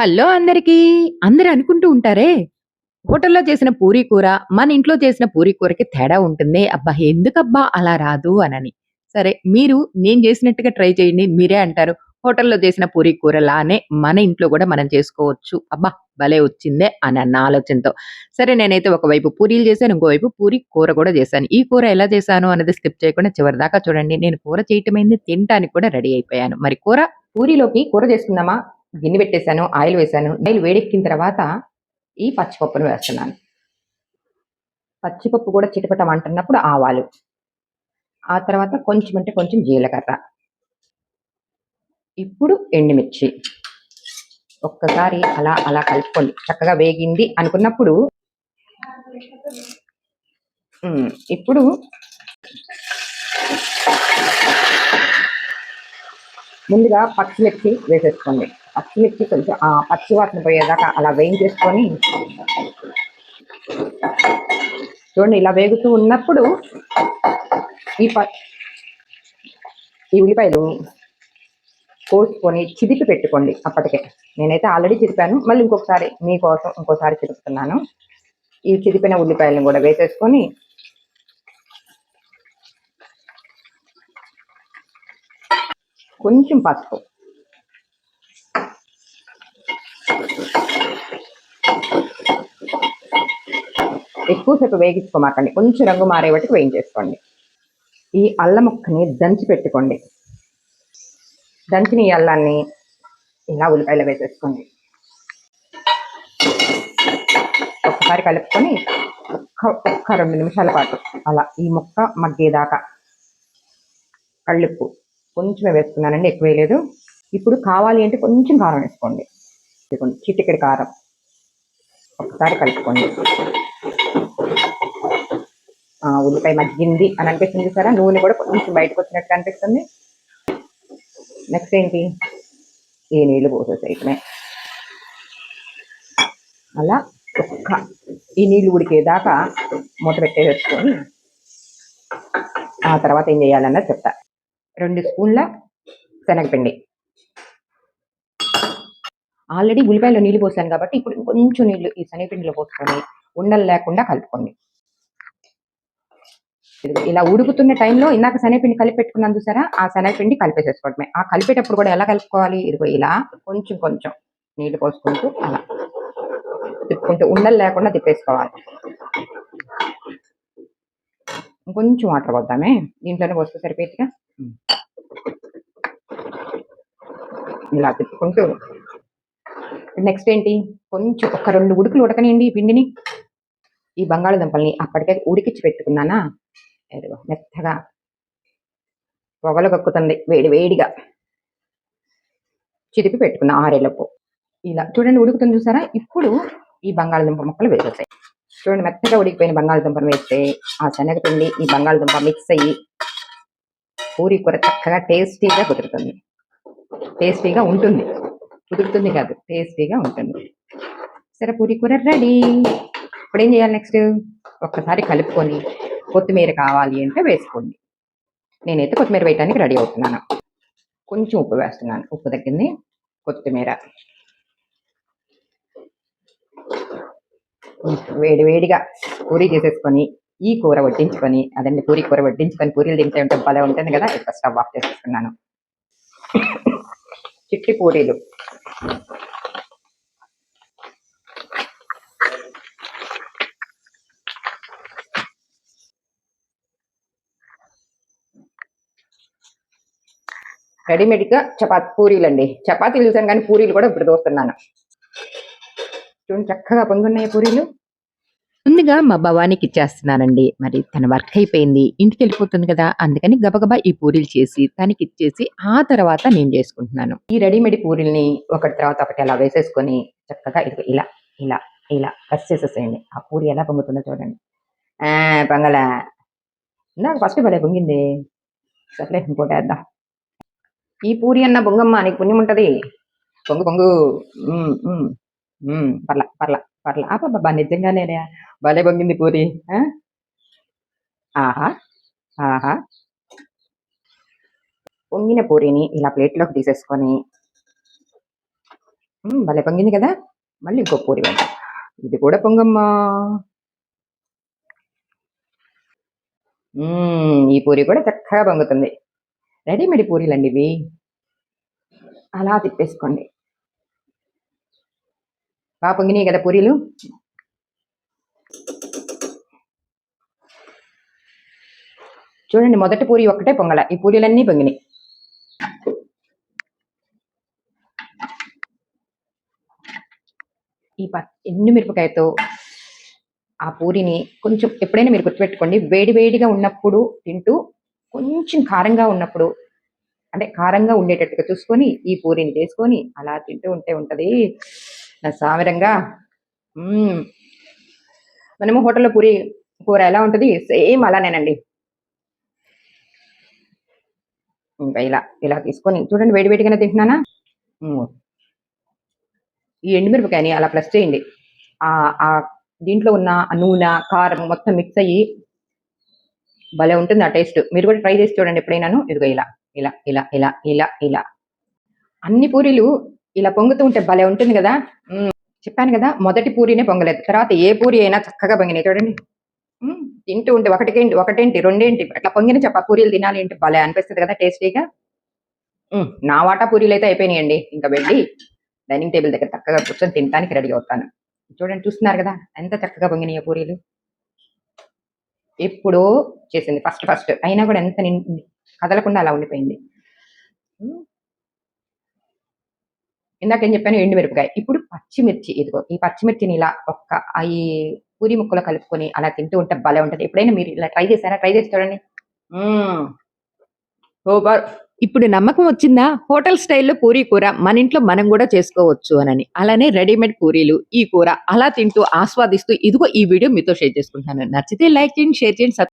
Hello అందరికీ! అందరూ అనుకుంటూ ఉంటారే, హోటల్‌లో చేసిన పూరీ కూర, మన ఇంట్లో చేసిన పూరీ కూరకి తేడా ఉంటుంది అబ్బా! ఎందుకబ్బా అలా రాదు అనని. సరే మీరు నేను చేసినట్టుగా ట్రై చేయండి. మీరే అంటారు, హోటల్‌లో చేసిన పూరీ కూరలానే మన ఇంట్లో కూడా మనం చేసుకోవచ్చు. అబ్బా! భలే వచ్చిందే అనన్న ఆలోచనతో. సరే నేనైతే ఒకవైపు పూరీలు చేశాను. ఇంకోవైపు పూరి కూర కూడా చేశాను. ఈ కూర ఎలా చేశాను అన్నది స్కిప్ చేయకుండా చివరిదాకా చూడండి. నేను కూర చేయటమైంది, తినటానికి కూడా రెడీ అయిపోయాను. మరి కూర పూరీలోకి కూర చేసుకుందామా? గిన్నె పెట్టేశాను ఆయిల్ వేశాను. ఆయిల్ వేడెక్కిన తర్వాత ఈ పచ్చిపప్పును వేస్తున్నాను. పచ్చిపప్పు కూడా చిటపటమంటున్నప్పుడు ఆవాలు. ఆ తర్వాత కొంచెం అంటే కొంచెం జీలకర్ర. ఇప్పుడు ఎండుమిర్చి. ఒక్కసారి అలా అలా కలుపుకోండి. చక్కగా వేగింది అనుకున్నప్పుడు ఇప్పుడు ముందుగా పచ్చిమిర్చి వేసేసుకోండి. పచ్చిమిర్చి కొంచెం పచ్చి వాసన పోయేదాకా అలా వేయించేసుకొని చూడండి ఇలా వేగుతూ ఉన్నప్పుడు ఈ ప ఈ ఉల్లిపాయలు కోసుకొని చిదిపి పెట్టుకోండి అప్పటికే. నేనైతే ఆల్రెడీ చిదిపాను. మళ్ళీ ఇంకొకసారి మీకోసం ఇంకోసారి చిదుపుతున్నాను. ఈ చిదిపిన ఉల్లిపాయలను కూడా వేసేసుకొని కొంచెం పసుపు. ఎక్కువసేపు వేగించుకోమాకండి. కొంచెం రంగు మారే వరకు వేయించేసుకోండి. ఈ అల్లం ముక్కని దంచి పెట్టుకోండి. దంచిన ఈ అల్లాన్ని ఇలా ఉల్లిపాయలు వేసేసుకోండి. ఒకసారి కలుపుకొని ఒక్క ఒక్క రెండు నిమిషాల పాటు అలా ఈ ముక్క మగ్గేదాకా కళ్ళుప్పు కొంచెమే వేసుకున్నానండి. ఎక్కువ వేయలేదు. ఇప్పుడు కావాలి అంటే కొంచెం కారం వేసుకోండి. ఇదిగోండి చిటికెడు కారం. ఒకసారి కలుపుకోండి. ఆ! ఉల్లిపాయ మగ్గింది అని అనిపిస్తుంది సరే నూనె కూడా కొంచెం బయటకొచ్చినట్టుగా అనిపిస్తుంది. నెక్స్ట్ ఏంటి? ఈ నీళ్ళు పోసేసేయటమే. అలా ఒక్క ఈ నీళ్ళు ఉడికేదాకా మూత పెట్టేసేసుకొని ఆ తర్వాత ఏం చేయాలన్నది చెప్తా. రెండు స్పూన్ల శనగపిండి. ఆల్రెడీ ఉల్లిపాయలో నీళ్ళు పోసాను కాబట్టి ఇప్పుడు ఇంకొంచెం నీళ్ళు ఈ శనగపిండిలో పోసుకొని ఉండలు లేకుండా కలుపుకోండి. ఇలా ఉడుకుతున్న టైంలో ఇందాక శనగపిండి కలిపి పెట్టుకున్నాను చూసారా? ఆ శనగపిండి కలిపేసేసుకోవడమే. ఆ కలిపేటప్పుడు కూడా ఎలా కలుపుకోవాలి? ఇదిగో ఇలా కొంచెం కొంచెం నీళ్ళు పోసుకుంటూ అలా తిప్పుకుంటూ ఉండలు లేకుండా తిప్పేసుకోవాలి. ఇంకొంచెం వాటర్ పోద్దామే. దీంట్లోనే పోస్తే సరిపోయిద్దిగా. హ్మ్. ఇలా తిప్పుకుంటూ నెక్స్ట్ ఏంటి? కొంచెం ఒక రెండు ఉడుకులు ఉడకనియండి ఈ పిండిని. ఈ బంగాళదుంపల్ని అప్పటికే ఉడికిచ్చి పెట్టుకున్నానా? మెత్తగా పొగలు కక్కుతుంది వేడి వేడిగా. చిదిపి పెట్టుకున్న ఆరేలోపు. ఇలా చూడండి ఉడుకుతుంది చూసారా? ఇప్పుడు ఈ బంగాళదుంప ముక్కలు వేసేస్తాయి చూడండి మెత్తగా ఉడికిపోయిన బంగాళదుంపను వేస్తే ఆ శనగపిండి, ఈ బంగాళదుంప మిక్స్ అయ్యి పూరి కూర చక్కగా టేస్టీగా కుదురుతుంది. టేస్టీగా ఉంటుంది. కుదురుతుంది కాదు. టేస్టీగా ఉంటుంది. సరే పూరి కూర రెడీ. ఇప్పుడు ఏం చేయాలి నెక్స్ట్? ఒక్కసారి కలుపుకొని కొత్తిమీర కావాలి అంటే వేసుకోండి. నేనైతే కొత్తిమీర వేయటానికి రెడీ అవుతున్నాను. కొంచెం ఉప్పు వేస్తున్నాను. ఉప్పు తగ్గింది. కొత్తిమీర. వేడి వేడిగా పూరి చేసేసుకొని ఈ కూర వడ్డించుకొని అదండి పూరి కూర వడ్డించుకొని పూరీలు తింటే ఉంటే భలే ఉంటుంది కదా! ఇక్కడ స్టవ్ ఆఫ్ చేసేసుకున్నాను. చిట్టి పూరీలు. రెడీమేడ్‌గా చపాతీ పూరీలండి. చపాతీలు చూసాను కానీ పూరీలు కూడా ఇప్పుడు దోస్తున్నాను చూడండి చక్కగా పొంగున్నాయి పూరీలు. ముందుగా మా భవానీకి ఇచ్చేస్తున్నానండి. మరి తన వర్క్ అయిపోయింది. ఇంటికి వెళ్ళిపోతుంది కదా! అందుకని గబగబా ఈ పూరీలు చేసి తనకి ఇచ్చేసి ఆ తర్వాత నేను చేసుకుంటున్నాను. ఈ రెడీమేడ్ పూరీల్ని ఒకటి తర్వాత ఒకటి అలా వేసేసుకొని చక్కగా ఇది ఇలా ఇలా ఇలా కట్ చేసేసేయండి. ఆ పూరి ఎలా పొంగుతుందో చూడండి. ఆ! నాకు ఫస్ట్ భలే పొంగింది. సర్లే ఇంకోటేద్దాం. ఈ పూరి అన్న బొంగమ్మ నీకు పుణ్యం ఉంటది. పొంగు పొంగు. పర్లా పర్లా పర్లా. పర్లా. నిజంగా నేనే భలే పొంగింది పూరి. ఆహా! ఆహా! పొంగిన పూరిని ఇలా ప్లేట్‌లోకి తీసేసుకొని. భలే పొంగింది కదా. మళ్ళీ ఇంకో పూరి వేద్దాం ఇది కూడా పొంగమ్మా. ఈ పూరి కూడా చక్కగా పొంగుతుంది. రెడీమేడ్ పూరీలు అండి ఇవి. అలా తిప్పేసుకోండి. బాగా పొంగినాయి కదా పూరీలు? చూడండి మొదటి పూరి ఒక్కటే పొంగల. ఈ పూరీలన్నీ పొంగినాయి. ఈ ప ఎండు మిరపకాయతో ఆ పూరిని కొంచెం ఎప్పుడైనా మీరు గుర్తుపెట్టుకోండి. వేడి వేడిగా ఉన్నప్పుడు తింటూ కొంచెం కారంగా ఉన్నప్పుడు అంటే కారంగా ఉండేటట్టుగా చూసుకొని ఈ పూరిని చేసుకొని అలా తింటూ ఉంటే ఉంటది. నా సామిరంగా మనము హోటల్లో పూరి కూర ఎలా ఉంటుంది? సేమ్ అలానేనండి. ఇంకా ఇలా ఇలా తీసుకొని చూడండి వేడి వేడిగానే తింటున్నానా? ఈ ఎండుమిరపకాయని అలా ప్లస్ చేయండి. ఆ దీంట్లో ఉన్న ఆ నూనె కారం మొత్తం మిక్స్ అయ్యి భలే ఉంటుంది ఆ టేస్ట్. మీరు కూడా ట్రై చేసి చూడండి ఎప్పుడైనాను. ఇదిగో ఇలా ఇలా ఇలా ఇలా ఇలా ఇలా. అన్ని పూరీలు ఇలా పొంగుతూ ఉంటే భలే ఉంటుంది కదా? చెప్పాను కదా మొదటి పూరినే పొంగలేదు. తర్వాత ఏ పూరి అయినా చక్కగా పొంగినాయి చూడండి. తింటూ ఉంటే ఒకటికేంటి ఒకటేంటి రెండేంటి అట్లా పొంగిన చెప్ప పూరీలు తినాలి ఏంటి భలే అనిపిస్తుంది కదా టేస్టీగా? నా వాటా పూరీలు అయితే అయిపోయినాయండి. ఇంకా వెళ్ళి డైనింగ్ టేబుల్ దగ్గర చక్కగా కూర్చొని తినడానికి రెడీ అవుతాను. చూడండి చూస్తున్నారు కదా ఎంత చక్కగా పొంగినాయి పూరీలు. ఎప్పుడో చేసింది ఫస్ట్ ఫస్ట్. అయినా కూడా ఎంత నిండి కదలకుండా అలా ఉండిపోయింది. ఇందాక ఏం చెప్పాను? ఎండు మిరపకాయ. ఇప్పుడు పచ్చిమిర్చి ఇదిగో ఈ పచ్చిమిర్చిని ఇలా ఒక్క ఈ పూరి ముక్కలో కలుపుకొని అలా తింటూ ఉంటే భలే ఉంటది. ఎప్పుడైనా మీరు ఇలా ట్రై చేశారా? ట్రై చేసి చూడండి. సూపర్. ఇప్పుడు నమ్మకం వచ్చిందా? హోటల్ స్టైల్లో పూరీ కూర మన ఇంట్లో మనం కూడా చేసుకోవచ్చు అనని. అలానే రెడీమేడ్ పూరీలు ఈ కూర అలా తింటూ ఆస్వాదిస్తూ ఇదిగో ఈ వీడియో మీతో షేర్ చేసుకుంటాను నచ్చితే లైక్ చేయండి షేర్ చేయండి